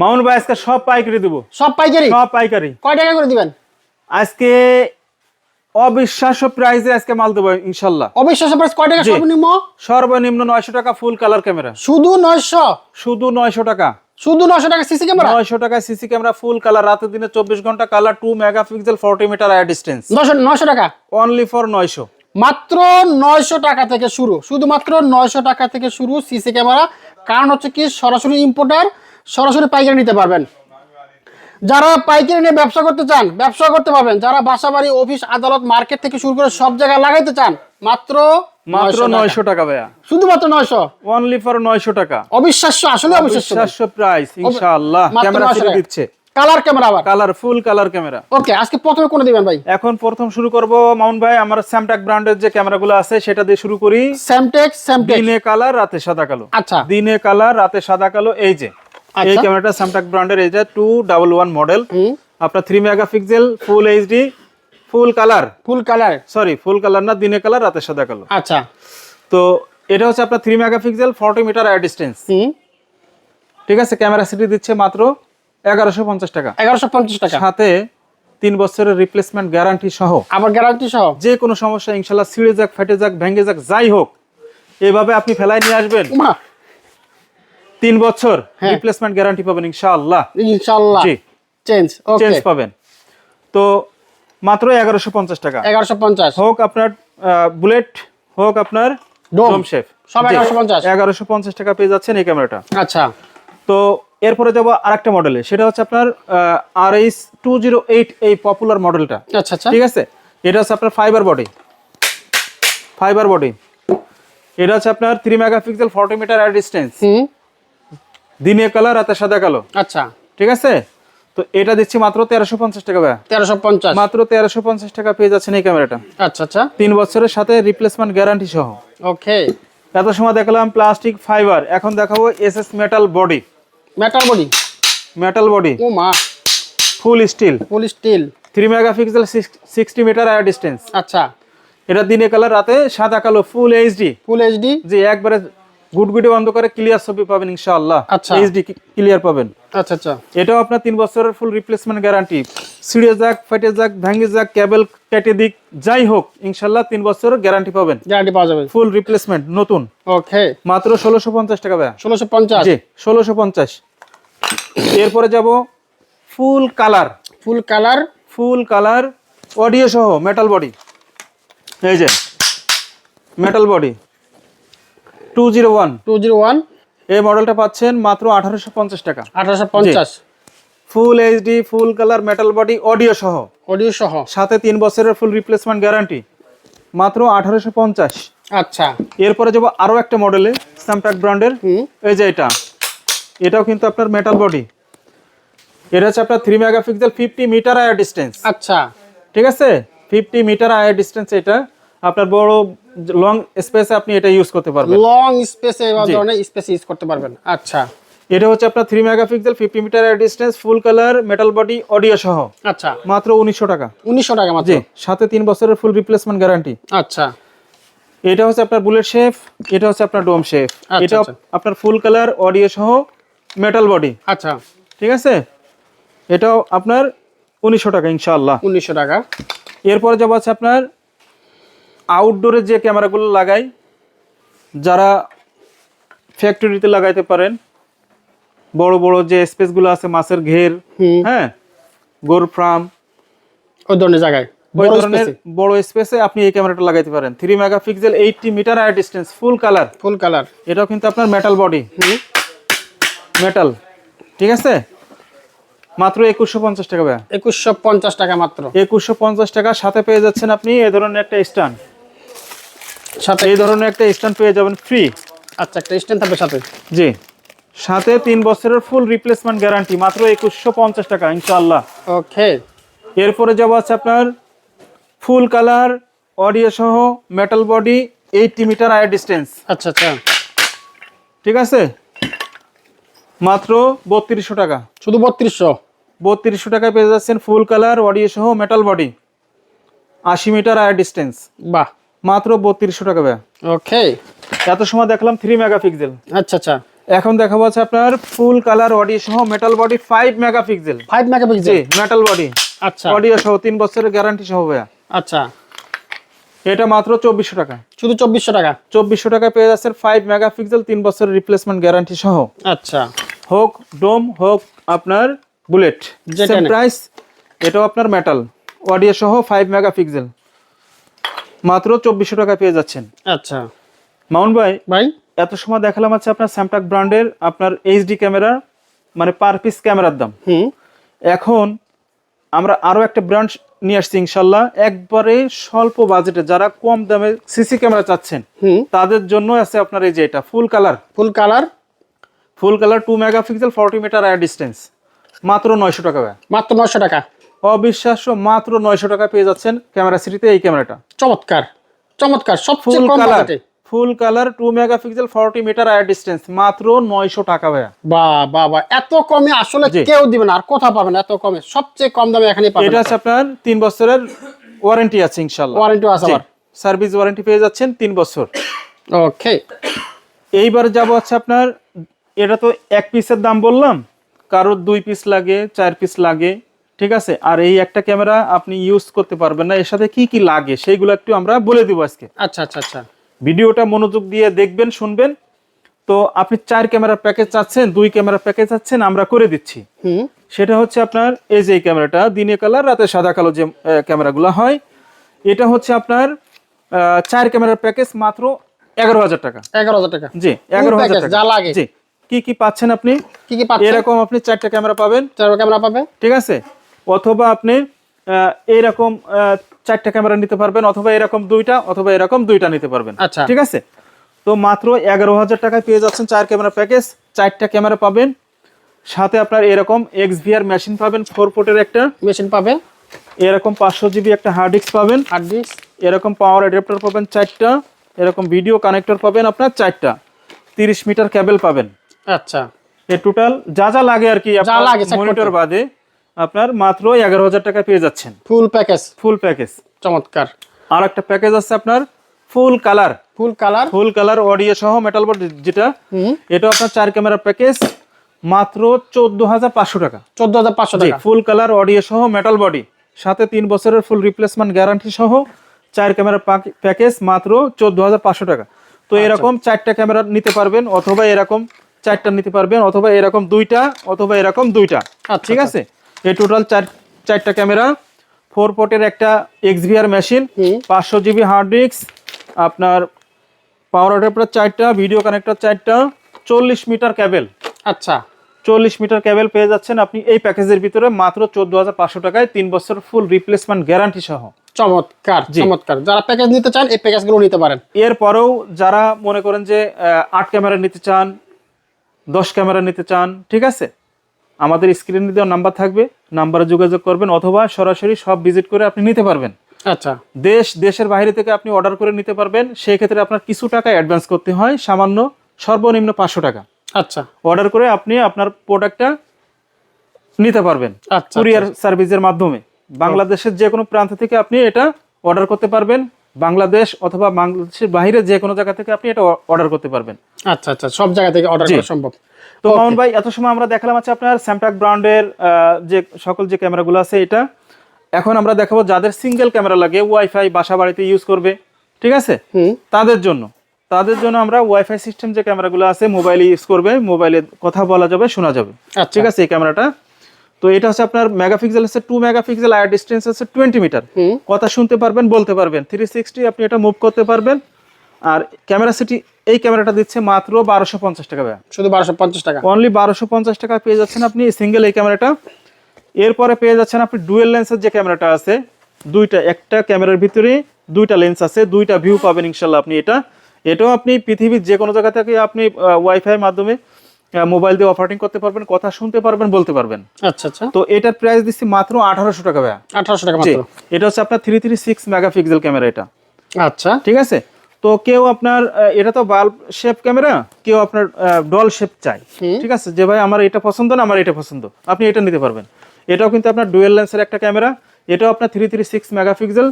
মামুন ভাই আজকে সব পাইকারি দেবো। সব পাইকারি? সব পাইকারি। কয় টাকা করে দিবেন? আজকে অবিশ্বাস্য প্রাইসে আজকে মাল দেবো ইনশাল্লাহ। অবিশ্বাস্য প্রাইস কয় টাকা সর্বনিম্ন? সর্বনিম্ন নয়শো টাকা ফুল কালার ক্যামেরা। শুধু নয়শো? শুধু নয়শো টাকা। শুধু নয়শো টাকা সিসি ক্যামেরা? নয়শো টাকা সিসি ক্যামেরা ফুল কালার রাতের দিনে চব্বিশ ঘণ্টা colour two megapixel forty metre air distance নয়শো টাকা? অনলি ফর নয়শো। মাত্র নয়শো টাকা থেকে শুরু। শুধুমাত্র নয়শো টাকা থেকে শুরু সিসি ক্যামেরা। কারণ হচ্ছে কি সরাসরি ইম্পোর্টার সরাসরি পাইকারি নিতে পারবেন। যারা পাইকারি নিয়ে ব্যবসা করতে চান ব্যবসা করতে পারবেন। যারা বাসা বাড়ি অফিস আদালত মার্কেট থেকে শুরু করে সব জায়গায় লাগাইতে চান মাত্র মাত্র নয়শো টাকা। ভাইয়া। শুধুমাত্র নয়শো? অনলি ফর নয়শো টাকা। অবিশ্বাস্য আসলে অবিশ্বাস্য। প্রাইস ইনশাআল্লাহ। ক্যামেরা 900 দিচ্ছে। কালার ক্যামেরা আবার। Colour full colour camera okay আজকে প্রথমে কোনে দিবেন ভাই? এখন প্রথম শুরু করব মাউন্ট ভাই আমার স্যামটাক ব্র্যান্ডের যে ক্যামেরাগুলো আছে সেটা দিয়ে শুরু করি। স্যামটেক স্যামটেক দিনে কালার রাতে সাদা কালো। আচ্ছা। দিনে কালার রাতে সাদা কালো এই যে। এই আচ্ছা। ক্যামেরাটা স্যামটাক ব্র্যান্ডের যে টু ডাবল ওয়ান মডেল আপনার three megapixel full HD full colour full colour sorry full colour না দিনে কালার রাতে সাদা কালো আচ্ছা। তো এটা হচ্ছে আপনার three megapixel forty metre air distance ঠিক আছে ক্যামেরা সিটি দিচ্ছে মাত্র এগারোশো পঞ্চাশ টাকা। এগারোশো পঞ্চাশ টাকা। সাথে তিন বছরের রিপ্লেসমেন্ট গ্যারান্টি সহ। আবার গ্যারান্টি সহ? যে কোনো সমস্যা ইনশাল্লাহ ছিঁড়ে যাক ফেটে যাক ভেঙে যাক যাই হোক এভাবে আপনি ফেলায় নিয়ে আসবেন। তিন বছর। রিপ্লেসমেন্ট গ্যারান্টি পাবেন ইনশাআল্লাহ। ইনশাল্লাহ জি। চেঞ্জ ওকে চেঞ্জ পাবেন। তো মাত্র এগারোশো পঞ্চাশ টাকা। এগারোশো পঞ্চাশ। হোক আপনার বুলেট হোক আপনার ডোম। শেফ সব 1150 এগারোশো পঞ্চাশ। টাকা পেয়ে যাচ্ছেন এই ক্যামেরাটা আচ্ছা। তো এরপরে যাব আরেকটা মডেলে সেটা হচ্ছে আপনার আর এইচ টু জিরো এইট এই পপুলার মডেলটা আচ্ছা আচ্ছা। ঠিক আছে? এটা হচ্ছে আপনার ফাইবার বডি ফাইবার বডি এটা হচ্ছে আপনার three megapixel forty metre air distance দিনে কালার রাতে সাদা কালো। আচ্ছা। ঠিক আছে? তো এটা দিচ্ছি মাত্র তেরোশো পঞ্চাশ টাকা ভাইয়া। তেরোশো পঞ্চাশ। মাত্র তেরোশো পঞ্চাশ টাকা পেয়ে যাচ্ছেন এই ক্যামেরাটা। আচ্ছা আচ্ছা। তিন বছরের সাথে রিপ্লেসমেন্ট গ্যারান্টি সহ। ওকে। এত সময় দেখলাম প্লাস্টিক ফাইবার এখন দেখাবো S S metal body metal body metal body ও মা। Full steel full steel three megapixel sixty metre air distance আচ্ছা। এটা দিনে কালার রাতে সাদা কালো ফুল এইচডি ফুল এইচডি যে একবারে গুটগুটি বন্ধ করে ক্লিয়ার ছবি পাবেন ইনশাআল্লাহ। আচ্ছা। এইচডি ক্লিয়ার পাবেন। আচ্ছা আচ্ছা। এটাও আপনার তিন বছরের ফুল রিপ্লেসমেন্ট গ্যারান্টি ছিঁড়ে যাক ফেটে যাক ভেঙে যাক কেবল কেটে দিক যাই হোক ইনশাল্লাহ তিন বছরের গ্যারান্টি পাবেন। গ্যারান্টি পাওয়া যাবে। ফুল রিপ্লেসমেন্ট নতুন। ওকে মাত্র ষোলোশো পঞ্চাশ টাকা ভাইয়া। ষোলোশো পঞ্চাশ? জি ষোলোশো পঞ্চাশ। এরপরে যাব full colour full colour full colour audio সহ মেটাল বডি এই যে metal body two zero one. Two zero one. এই মডেলটা পাচ্ছেন মাত্র আঠারোশো পঞ্চাশ টাকা। আঠারোশো পঞ্চাশ। Full HD full colour metal body audio সহ। অডিও সহ। সাথে তিন বছরের ফুল রিপ্লেসমেন্ট গ্যারান্টি মাত্র আঠারোশো পঞ্চাশ। আচ্ছা। এরপরে যাব আরও একটা মডেলে স্যামটাক ব্র্যান্ডের এই যে এটা। এটাও কিন্তু আপনার মেটাল বডি এটা হচ্ছে আপনার three megapixel fifty metre air distance আচ্ছা। ঠিক আছে? ফিফটি মিটার আয়ার ডিস্টেন্স এটা। আপনার বড় লং স্পেসে আপনি এটা ইউজ করতে পারবেন। লং স্পেসে জি। ধরনের স্পেস ইউজ করতে পারবেন। আচ্ছা। এটা হচ্ছে আপনার three megapixel fifty metre distance full colour metal body audio সহ। আচ্ছা। মাত্র উনিশশো টাকা। উনিশশো টাকা মাত্র। সাথে তিন বছরের ফুল রিপ্লেসমেন্ট গ্যারান্টি আচ্ছা। এটা হচ্ছে আপনার বুলেট শেফ এটা হচ্ছে আপনার ডোম শেফ আচ্ছা, এটা আচ্ছা। আপনার ফুল কালার অডিও সহ মেটাল বডি আচ্ছা। ঠিক আছে? এটাও আপনার উনিশশো টাকা ইনশাআল্লাহ। উনিশশো টাকা। এরপরে যাব আছে আপনার আউটডোরের যে ক্যামেরাগুলো লাগাই যারা ফ্যাক্টরিতে লাগাইতে পারেন বড় বড় যে স্পেসগুলো আছে মাছের ঘের হ্যাঁ গোর ফার্ম ওই ধরনের জায়গায় ওই বড় ধরনের এ। বড় স্পেসে আপনি এই ক্যামেরাটা লাগাইতে পারেন। Three megapixel eighty metre air distance full colour full colour এটাও কিন্তু আপনার মেটাল বডি মেটাল ঠিক আছে? মাত্র একুশশো পঞ্চাশ টাকা ভাইয়া। একুশশো পঞ্চাশ টাকা মাত্র। একুশশো পঞ্চাশ টাকা সাথে পেয়ে যাচ্ছেন আপনি এই ধরনের একটা স্ট্যান্ড সাথে এই ধরনের একটা স্ট্যান্ড পেয়ে যাবেন ফ্রি আচ্ছা একটা স্ট্যান্ড থাকবে সাথে। জি। সাথে তিন বছরের ফুল রিপ্লেসমেন্ট গ্যারান্টি মাত্র একুশশো পঞ্চাশ টাকা ইনশাল্লাহ ওকে এরপরে যাব আছে আপনার ফুল কালার অডিও সহ metal body eighty metre air distance আচ্ছা আচ্ছা। ঠিক আছে? মাত্র বত্রিশশো টাকা। শুধু বত্রিশশো? বত্রিশশো টাকায় পেয়ে যাচ্ছেন ফুল কালার অডিও সহ মেটাল বডি আশি মিটার আয়ার ডিস্টেন্স বাহ। মাত্র বত্রিশশো টাকা ব্যয় ওকে এত সময় দেখলাম থ্রি মেগাপিক্সেল আচ্ছা আচ্ছা। এখন দেখাবো হচ্ছে আপনার ফুল কালার বডি সহ metal body five megapixel five megapixel জি মেটাল বডি আচ্ছা। অডিও সহ তিন বছরের গ্যারান্টি সহ ভাইয়া। আচ্ছা। এটা মাত্র চব্বিশশো টাকা। শুধু চব্বিশশো টাকা? চব্বিশশো টাকা পেয়ে যাচ্ছেন ফাইভ মেগাপিক্সেল তিন বছরের রিপ্লেসমেন্ট গ্যারান্টি সহ। আচ্ছা। হোক ডোম হোক আপনার বুলেট প্রাইস এটাও আপনার মেটাল অডিও সহ ফাইভ মেগাপিক্সেল মাত্র চব্বিশশো টাকা পেয়ে যাচ্ছেন। আচ্ছা। মাউন্ট ভাই ভাই? এত সময় দেখালাম আছে আপনার স্যামটাক ব্র্যান্ডের আপনার এইচডি ক্যামেরা মানে পার পিস ক্যামেরার দাম। এখন আমরা আরও একটা ব্র্যান্ড নিয়ে আসছি ইনশাল্লাহ। একবারে স্বল্প বাজেটে যারা কম দামে সিসি ক্যামেরা চাচ্ছেন তাদের জন্য আছে আপনার এই যে এটা full colour full colour full colour two megapixel forty metre air distance মাত্র নয়শো টাকা মাত্র নশো টাকা। অবিশ্বাস্য মাত্র নয়শো টাকা পেয়ে যাচ্ছেন ক্যামেরা সিটিতে এই ক্যামেরাটা চমৎকার চমৎকার সবচেয়ে ফুল কম কালার বাজেটে। Full colour two megapixel forty metre air distance মাত্র নয়শো টাকা ভাইয়া। বা বা বা এত কমে আসলে কেউ দিবে না আর কোথা পাবেন এত কমে সবচেয়ে কম দামে এখানে পাবেন এটা হচ্ছে আপনার তিন বছরের ওয়ারেন্টি আছে ইনশাল্লাহ ওয়ারেন্টি আছে আবার। সার্ভিস ওয়ারেন্টি পেয়ে যাচ্ছেন তিন বছর। ওকে এইবার যাব আছে আপনার এটা তো এক পিসের দাম বললাম কারোর দুই পিস লাগে চার পিস লাগে ঠিক আছে? আর এই একটা ক্যামেরা আপনি ইউজ করতে পারবেন না। এর সাথে কি কি লাগে সেইগুলো একটু আমরা বলে দিব আজকে। আচ্ছা আচ্ছা আচ্ছা। ভিডিওটা মনোযোগ দিয়ে দেখবেন শুনবেন। তো আপনি চার ক্যামেরার প্যাকেজ চাচ্ছেন দুই ক্যামেরার প্যাকেজ চাচ্ছেন আমরা করে দিচ্ছি। সেটা হচ্ছে আপনার এই যে ক্যামেরাটা দিনে কালার রাতে সাদা কালো যে ক্যামেরাগুলো হয়। এটা হচ্ছে আপনার চার ক্যামেরার প্যাকেজ মাত্র এগারো হাজার টাকা। এগারো হাজার টাকা। জি এগারো হাজার টাকা। যা লাগে। জি কি কি পাচ্ছেন আপনি? কি কি পাচ্ছেন? এরকম আপনি চারটা ক্যামেরা পাবেন। চার ক্যামেরা পাবেন। ঠিক আছে? অথবা আপনি এইরকম চারটা ক্যামেরা নিতে পারবেন অথবা এরকম দুইটা অথবা এরকম দুইটা নিতে পারবেন। আচ্ছা। ঠিক আছে? তো মাত্র এগারো হাজার টাকায় পেয়ে যাচ্ছেন চার ক্যামেরা প্যাকেজ চারটা ক্যামেরা পাবেন। সাথে আপনার এরকম এক্স ভিআর মেশিন পাবেন ফোর ফুটের একটা। মেশিন পাবেন। এরকম পাঁচশো জিবি একটা হার্ড ডিস্ক পাবেন। হার্ড ডিস্ক এরকম পাওয়ার অ্যাডাপ্টার পাবেন চারটা। এরকম ভিডিও কানেক্টর পাবেন আপনার চারটা। তিরিশ মিটার কেবল পাবেন। আচ্ছা। এ টোটাল যা যা লাগে আর কি মনিটর বাদে আপনার মাত্র এগারো হাজার টাকা পেয়ে যাচ্ছেন। ফুল প্যাকেজ ফুল প্যাকেজ চমৎকার। আর একটা প্যাকেজ আছে আপনার full colour full colour full colour audio সহ মেটাল বোর্ড যেটা এটা আপনার চার ক্যামেরা প্যাকেজ মাত্র চোদ্দ হাজার পাঁচশো টাকা। চোদ্দ হাজার পাঁচশো টাকা। ফুল কালার অডিও সহ মেটাল বডি সাথে তিন বছরের ফুল রিপ্লেসমেন্ট গ্যারান্টি সহ চার ক্যামেরা প্যাকেজ মাত্র চোদ্দ হাজার পাঁচশো টাকা। তো আচ্ছা। এরকম চারটা ক্যামেরা নিতে পারবেন অথবা এরকম চারটা নিতে পারবেন অথবা এরকম দুইটা অথবা এরকম দুইটা। আচ্ছা, ঠিক আছে? এই টোটাল চার চারটা ক্যামেরা ফোর পোর্টের একটা এক্সভিআর মেশিন পাঁচশো জিবি হার্ড ডিস্ক আপনার পাওয়ার অ্যাডাপ্টার চারটা ভিডিও কানেক্টর চারটা চল্লিশ মিটার ক্যাবেল আচ্ছা। চল্লিশ মিটার ক্যাবেল পেয়ে যাচ্ছেন আপনি এই প্যাকেজের ভিতরে মাত্র চোদ্দ হাজার পাঁচশো টাকায় তিন বছর ফুল রিপ্লেসমেন্ট গ্যারান্টি সহ। চমৎকার। চমৎকার। যারা প্যাকেজ নিতে চান এই প্যাকেজগুলো নিতে পারেন। এরপরেও যারা মনে করেন যে আট ক্যামেরা নিতে চান দশ ক্যামেরা নিতে চান ঠিক আছে? আমাদের স্ক্রিনে দেওয়া নাম্বার থাকবে নাম্বারে যোগাযোগ করবেন অথবা সরাসরি সব ভিজিট করে আপনি নিতে পারবেন। আচ্ছা। দেশ দেশের বাইরে থেকে আপনি অর্ডার করে নিতে পারবেন সেই ক্ষেত্রে আপনার কিছু টাকা অ্যাডভান্স করতে হয় সামান্য সর্বনিম্ন পাঁচশো টাকা। আচ্ছা। অর্ডার করে আপনি আপনার প্রোডাক্টটা নিতে পারবেন আচ্ছা কুরিয়ার সার্ভিসের মাধ্যমে। বাংলাদেশের যে কোনো প্রান্ত থেকে আপনি এটা অর্ডার করতে পারবেন বাংলাদেশ অথবা বাংলাদেশের বাইরে যে কোনো জায়গা থেকে আপনি এটা অর্ডার করতে পারবেন। আচ্ছা আচ্ছা। সব জায়গা থেকে অর্ডার করা সম্ভব। তো মামুন ভাই এত সময় আমরা দেখালাম আছে আপনার স্যামটাক ব্র্যান্ডের যে সকল যে ক্যামেরাগুলো আছে এটা। এখন আমরা দেখাবো যাদের সিঙ্গেল ক্যামেরা লাগে ওয়াইফাই বাসা বাড়িতে ইউজ করবে ঠিক আছে? তাদের জন্য। তাদের জন্য আমরা ওয়াইফাই সিস্টেম যে ক্যামেরাগুলো আছে মোবাইলে ইউজ করবে মোবাইলে কথা বলা যাবে শোনা যাবে। আচ্ছা। ঠিক আছে এই ক্যামেরাটা তো এটা হচ্ছে আপনার মেগাপিক্সেল আছে টু মেগাপিক্সেল আয়ার ডিস্টেন্স আছে টোয়েন্টি মিটার কথা শুনতে পারবেন বলতে পারবেন। থ্রি সিক্সটি আপনি এটা মুভ করতে পারবেন। আর ক্যামেরা সিটি এই ক্যামেরাটা দিচ্ছে মাত্র বারোশো পঞ্চাশ টাকা শুধু বারোশো পঞ্চাশ টাকা। অনলি বারোশো পঞ্চাশ টাকা পেয়ে যাচ্ছেন আপনি সিঙ্গেল এই ক্যামেরাটা। এরপরে পেয়ে যাচ্ছেন আপনি ডুয়েল লেন্সের যে ক্যামেরাটা আছে দুইটা একটা ক্যামেরার ভিতরে দুইটা লেন্স আছে দুইটা ভিউ পাবেন ইনশাল্লাহ আপনি এটা। এটাও আপনি পৃথিবীর যে কোনো জায়গা থেকে আপনি ওয়াইফাই মাধ্যমে মোবাইল দিয়ে অপারেটিং করতে পারবেন কথা শুনতে পারবেন বলতে পারবেন। আচ্ছা আচ্ছা। তো এটার প্রাইস দিচ্ছি মাত্র আঠারোশো টাকা ভাইয়া। আঠারোশো টাকা এটা হচ্ছে আপনার three three six megapixel camera এটা। আচ্ছা। ঠিক আছে? তো কেউ আপনার এটা তো বাল্ব শেপ ক্যামেরা কেউ আপনার ডল শেপ চাই ঠিক আছে? যে ভাই আমার এটা পছন্দ না আমার এটা পছন্দ। আপনি এটা নিতে পারবেন। এটাও কিন্তু আপনার ডুয়েল লেন্সের একটা ক্যামেরা এটাও আপনার থ্রি থ্রি সিক্স মেগাপিক্সেল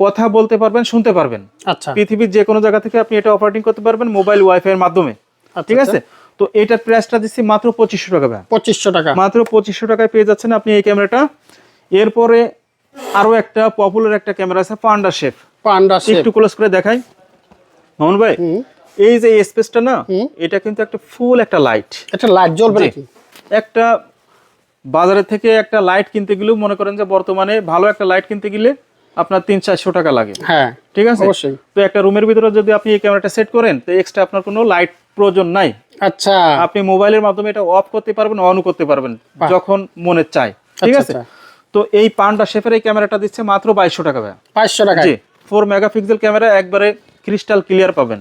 কথা বলতে পারবেন শুনতে পারবেন। আচ্ছা। পৃথিবীর যে কোনো জায়গা থেকে আপনি এটা অপারেটিং করতে পারবেন মোবাইল ওয়াইফাই এর মাধ্যমে। আচ্ছা, ঠিক আছে? তো এটার প্রাইসটা দিচ্ছি মাত্র পঁচিশশো টাকা পঁচিশশো টাকা। মাত্র পঁচিশশো টাকায় পেয়ে যাচ্ছেন আপনি এই ক্যামেরাটা এরপরে আরও একটা পপুলার একটা ক্যামেরা আছে পান্ডা শেফ পান্ডা শেপ একটু ক্লোজ করে দেখাই। মামুন ভাই এই যে স্পেসটা না এটা কিন্তু একটা ফুল একটা লাইট একটা লাইট জ্বলবে নাকি? একটা বাজারে থেকে একটা লাইট কিনতে গেলেও মনে করেন যে বর্তমানে ভালো একটা লাইট কিনতে গেলে আপনার তিন চারশো টাকা লাগে। হ্যাঁ ঠিক আছে? অবশ্যই। তো একটা রুমের ভিতরে যদি আপনি এই ক্যামেরাটা সেট করেন তো এক্সট্রা আপনার কোনো লাইট প্রয়োজন নাই। আচ্ছা। আপনি মোবাইলের মাধ্যমে এটা অফ করতে পারবেন অন করতে পারবেন যখন মনে চায়। ঠিক আচ্ছা, আছে? আচ্ছা। তো এই পান্ডা শেফের এই ক্যামেরাটা দিচ্ছে মাত্র বাইশশো টাকা ভাইয়া। পাঁচশো টাকা জি ফোর মেগাপিক্সেল ক্যামেরা একবারে ক্রিস্টাল ক্লিয়ার পাবেন।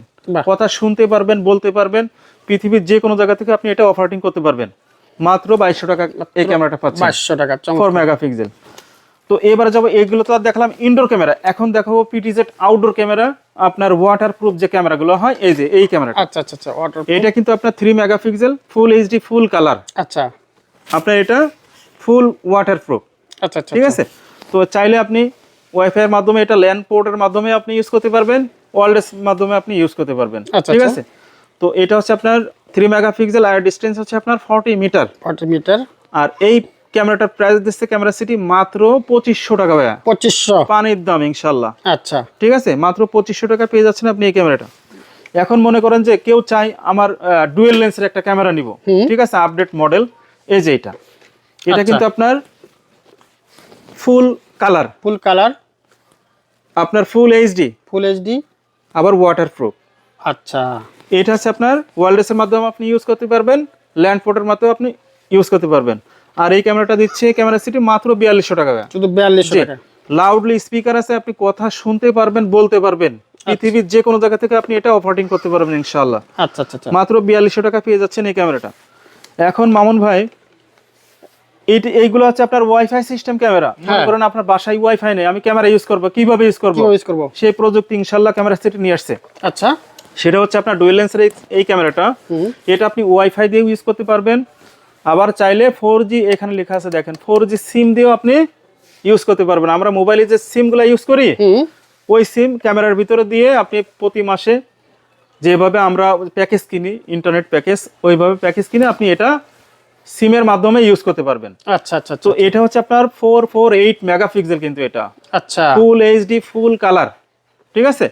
কথা শুনতে পারবেন বলতে পারবেন পৃথিবীর যে কোনো জায়গা থেকে আপনি এটা অপারেটিং করতে পারবেন। মাত্র বাইশশো টাকা এই ক্যামেরাটা পাচ্ছেন। পাঁচশো টাকা। ফোর মেগাপিক্সেল তো এবারে যাব এইগুলো তো আর দেখলাম ইনডোর ক্যামেরা এখন দেখাবো পিটিজেড আউটডোর ক্যামেরা আপনার ওয়াটার প্রুফ যে ক্যামেরাগুলো হয় এই যে এই ক্যামেরাটা আচ্ছা আচ্ছা আচ্ছা ওয়াটার এটা কিন্তু আপনার three megapixel full HD full colour আচ্ছা। আপনার এটা ফুল ওয়াটার প্রুফ আচ্ছা আচ্ছা ঠিক আছে? তো চাইলে আপনি ওয়াইফাই এর মাধ্যমে এটা ল্যান্ড পোর্টের মাধ্যমে আপনি ইউজ করতে পারবেন। ওয়ারলেস মাধ্যমে আপনি ইউজ করতে পারবেন। আচ্ছা, ঠিক আচ্ছা। আছে? তো এটা হচ্ছে আপনার থ্রি মেগাপিক্সেল আর ডিস্টেন্স হচ্ছে আপনার ফর্টি মিটার ফর্টি মিটার আর এই ক্যামেরাটার প্রাইস দিচ্ছে ক্যামেরা সিটি মাত্র পঁচিশশো টাকা ভাইয়া। পঁচিশশো। পানির দাম ইনশাল্লাহ আচ্ছা। ঠিক আছে? মাত্র পঁচিশশো টাকা পেয়ে যাচ্ছেন আপনি এই ক্যামেরাটা এখন মনে করেন যে কেউ চাই আমার ডুয়েল লেন্সের একটা ক্যামেরা নিব। ঠিক আছে? আপডেট মডেল এই যে এটা। এটা আচ্ছা। কিন্তু আপনার ফুল কালার ফুল কালার আপনার ফুল এইচডি ফুল এইচডি আবার ওয়াটার প্রুফ আচ্ছা। এটা হচ্ছে আপনার ওয়ারলেসের মাধ্যমে আপনি ইউজ করতে পারবেন ল্যান্ড পোর্টের মাধ্যমে আপনি ইউজ করতে পারবেন। আর এই ক্যামেরাটা দিচ্ছে ক্যামেরা সিটি মাত্র বিয়াল্লিশশো টাকা। শুধু বিয়াল্লিশশো টাকা। লাউডলি স্পিকার আছে আপনি কথা শুনতে পারবেন বলতে পারবেন। পৃথিবীর যে কোনো জায়গা থেকে আপনি এটা অপারেটিং করতে পারবেন ইনশাল্লাহ আচ্ছা আচ্ছা আচ্ছা। মাত্র বিয়াল্লিশশো টাকা পেয়ে যাচ্ছেন এই ক্যামেরাটা এখন মামুন ভাই এইগুলো হচ্ছে আপনার ওয়াইফাই সিস্টেম ক্যামেরা। আপনার বাসায় ওয়াইফাই নেই আমি ক্যামেরা ইউজ করব কীভাবে ইউজ করব? ইউজ করব? সেই প্রযুক্তি ইনশাল্লাহ ক্যামেরা সেটি নিয়ে আসছে। আচ্ছা। সেটা হচ্ছে আপনার ডুয়েল লেন্সের এই- ক্যামেরাটা এটা আপনি ওয়াইফাই দিয়েও ইউজ করতে পারবেন। আবার চাইলে ফোর এখানে লেখা আছে দেখেন ফোর সিম দিয়েও আপনি ইউজ করতে পারবেন। আমরা মোবাইলে যে সিমগুলো ইউজ করি ওই সিম ক্যামেরার ভিতরে দিয়ে আপনি প্রতি মাসে যেভাবে আমরা প্যাকেজ কিনি ইন্টারনেট প্যাকেজ ওইভাবে প্যাকেজ কিনে আপনি এটা সিমের মাধ্যমে ইউজ করতে পারবেন। আচ্ছা আচ্ছা তো এটা হচ্ছে আপনার ফোর ফোর এইট মেগাপিক্সেল কিন্তু এটা। আচ্ছা। ফুল এইচডি ফুল কালার ঠিক আছে?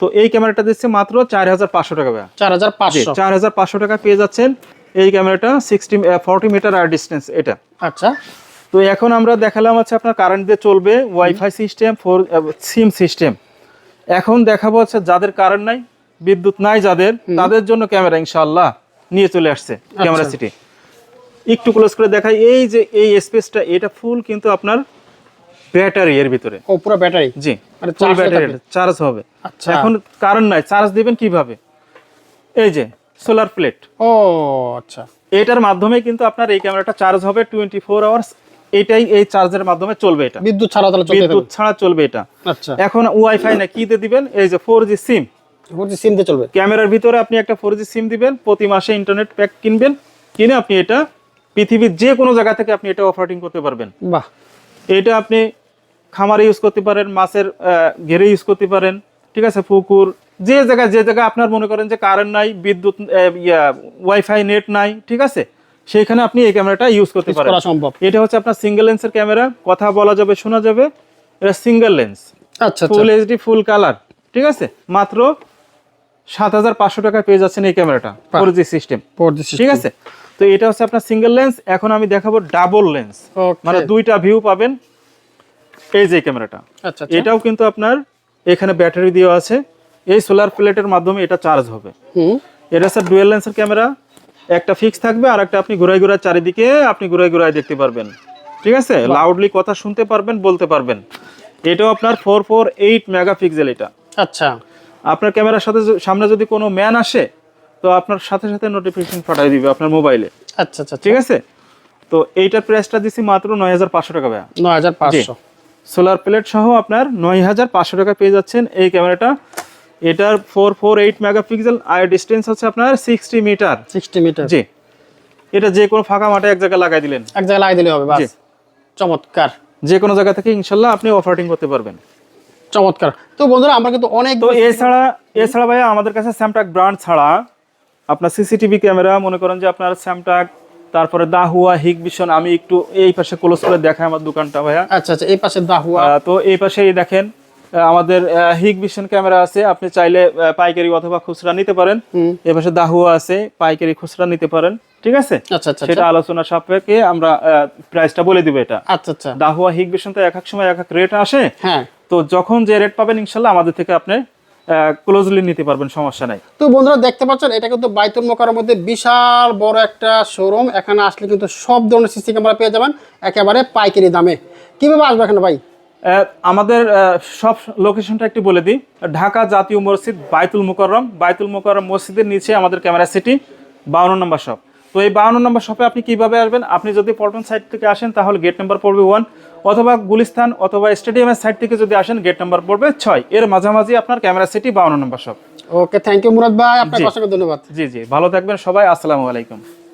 তো এই ক্যামেরাটা দিচ্ছে মাত্র চার হাজার পাঁচশো টাকা। চার হাজার পাঁচশো? চার হাজার পাঁচশো টাকা পেয়ে যাচ্ছেন এই ক্যামেরাটা সিক্সটি ফর্টি মিটার আর ডিস্টেন্স এটা। আচ্ছা। তো এখন আমরা দেখালাম হচ্ছে আপনার কারেন্ট দিয়ে চলবে wifi system four SIM system এখন দেখাবো হচ্ছে যাদের কারেন্ট নাই বিদ্যুৎ নাই যাদের তাদের জন্য ক্যামেরা ইনশাআল্লাহ নিয়ে চলে আসছে ক্যামেরা সিটি একটু ক্লোজ করে দেখাই। এই যে এই স্পেসটা এটা ফুল কিন্তু আপনার ব্যাটারি এর ভিতরে। ও পুরো ব্যাটারি জি মানে ফুল ব্যাটারি চার্জ হবে। আচ্ছা। এখন কারণ নাই চার্জ দিবেন কীভাবে? এই যে সোলার প্লেট ও আচ্ছা। এটার মাধ্যমে কিন্তু আপনার এই ক্যামেরাটা চার্জ হবে টোয়েন্টি ফোর আওয়ার্স এটাই এই চার্জের মাধ্যমে চলবে এটা। বিদ্যুৎ ছাড়া তাহলে চলতে বিদ্যুৎ ছাড়া চলবে এটা। আচ্ছা। এখন ওয়াইফাই না কি দিয়ে দিবেন? এই যে ফোর জি সিম বলছি সিম দিয়ে চলবে। ক্যামেরার ভিতরে আপনি একটা ফোর জি সিম দিবেন প্রতি মাসে ইন্টারনেট প্যাক কিনবেন। কিনে আপনি এটা পৃথিবীর যে কোনো জায়গা থেকে আপনি এটা অপারেটিং করতে পারবেন। বাহ। এটা আপনি খামারে ইউজ করতে পারেন মাছের ঘেরে ইউজ করতে পারেন ঠিক আছে? পুকুর যে জায়গায় যে জায়গায় আপনার মনে করেন যে কারেন্ট নাই বিদ্যুৎ ওয়াইফাই নেট নাই ঠিক আছে? সেইখানে আপনি এই ক্যামেরাটা ইউজ করতে পারেন। সম্ভব। এটা হচ্ছে আপনার সিঙ্গেল লেন্সের ক্যামেরা কথা বলা যাবে শোনা যাবে। এটা সিঙ্গেল লেন্স আচ্ছা ফুল এইচডি ফুল কালার ঠিক আছে? মাত্র সাত হাজার পাঁচশো টাকায় পেয়ে যাচ্ছেন এই ক্যামেরাটা four G system four G ঠিক আছে? তো এটা হচ্ছে আপনার সিঙ্গেল লেন্স এখন আমি দেখাবো ডাবল লেন্স মানে দুইটা ভিউ পাবেন এই যে ক্যামেরাটা আচ্ছা আচ্ছা। এটাও কিন্তু আপনার এখানে ব্যাটারি দেওয়া আছে। এই সোলার প্লেটের মাধ্যমে এটা চার্জ হবে। হুম। এটা স্যার ডুয়েল লেন্সের ক্যামেরা একটা ফিক্স থাকবে আর একটা আপনি ঘুরাই ঘুরাই চারিদিকে আপনি ঘুরাই ঘুরাই দেখতে পারবেন। ঠিক আছে? লাউডলি কথা শুনতে পারবেন বলতে পারবেন। এটাও আপনার ফোর ফোর এইট মেগাপিক্সেল এটা। আচ্ছা। আপনার ক্যামেরার সাথে সামনে যদি কোনো ম্যান আসে তো আপনার সাথে সাথে নোটিফিকেশন পাঠাই দিবে আপনার মোবাইলে আচ্ছা আচ্ছা ঠিক আছে? তো এইটার প্রাইসটা দিছি মাত্র নয় হাজার পাঁচশো টাকা ভাইয়া। নয় হাজার পাঁচশো। সোলার প্লেট সহ আপনার নয় হাজার পাঁচশো টাকা পেয়ে যাচ্ছেন এই ক্যামেরাটা এটার ফোর ফোর এইট মেগাপিক্সেল আর ডিস্টেন্স হচ্ছে আপনার সিক্সটি মিটার সিক্সটি মিটার জি। এটা যে কোনো ফাঁকা মাঠে এক জায়গায় লাগাই দিলেন। এক জায়গায় লাগিয়ে দিলে হবে বাস। চমৎকার। যে কোনো জায়গা থেকে ইনশাল্লাহ আপনি অপারেটিং করতে পারবেন। চমৎকার। তো বন্ধুরা আমরা কিন্তু অনেক তো এছাড়া এছাড়া ভাইয়া আমাদের কাছে স্যামটাক ব্র্যান্ড ছাড়া আপনার সিসিটিভি ক্যামেরা মনে করেন যে আপনার স্যামটাক তারপরে দাহুয়া হিগ ভিশন আমি একটু এই পাশে ক্লোজ করে দেখাই আমার দোকানটা ভাইয়া। আচ্ছা আচ্ছা এই পাশে দাহুয়া তো এই পাশেই দেখেন আমাদের হিগ ভিশন ক্যামেরা আছে আপনি চাইলে পাইকারি অথবা খুচরা নিতে পারেন। হুম। এ পাশে দাহুয়া আছে পাইকারি খুচরা নিতে পারেন ঠিক আছে? আচ্ছা আচ্ছা সেটা আলোচনা সাপেক্ষে আমরা প্রাইসটা বলে দিব এটা। আচ্ছা আচ্ছা। দাহুয়া হিগ ভিশন তো এক এক সময় এক এক রেট আসে। হ্যাঁ। তো যখন যে রেট পাবেন ইনশাল্লাহ আমাদের থেকে আপনি ক্লোজলি নিতে পারবেন সমস্যা নাই। তো বন্ধুরা দেখতে পাচ্ছেন এটা কিন্তু বাইতুল মোকারের মধ্যে বিশাল বড় একটা শোরুম এখানে আসলে কিন্তু সব ধরনের সিসি ক্যামেরা পেয়ে যাবেন একেবারে পাইকারি দামে। কীভাবে আসবে এখানে ভাই? আমাদের সব লোকেশনটা একটু বলে দিই। ঢাকা জাতীয় মসজিদ বাইতুল মুকররম। বাইতুল মুকররম মসজিদের নিচে আমাদের ক্যামেরা সিটি বাউন্ন নম্বর শপ তো এই বাউন্ন নম্বর শপে আপনি কীভাবে আসবেন? আপনি যদি পল্টন সাইড থেকে আসেন তাহলে গেট নাম্বার পড়বে ওয়ান অথবা গুলিস্তান অথবা স্টেডিয়ামের সাইড থেকে যদি আসেন গেট নাম্বার পড়বে ছয়। এর মাঝামাঝি আপনার ক্যামেরা সিটি বাউন্ন নম্বর সব ওকে থ্যাংক ইউ মুরাদ ভাই আপনাকে অসংখ্য ধন্যবাদ। জি জি। ভালো থাকবেন সবাই আসসালামু আলাইকুম।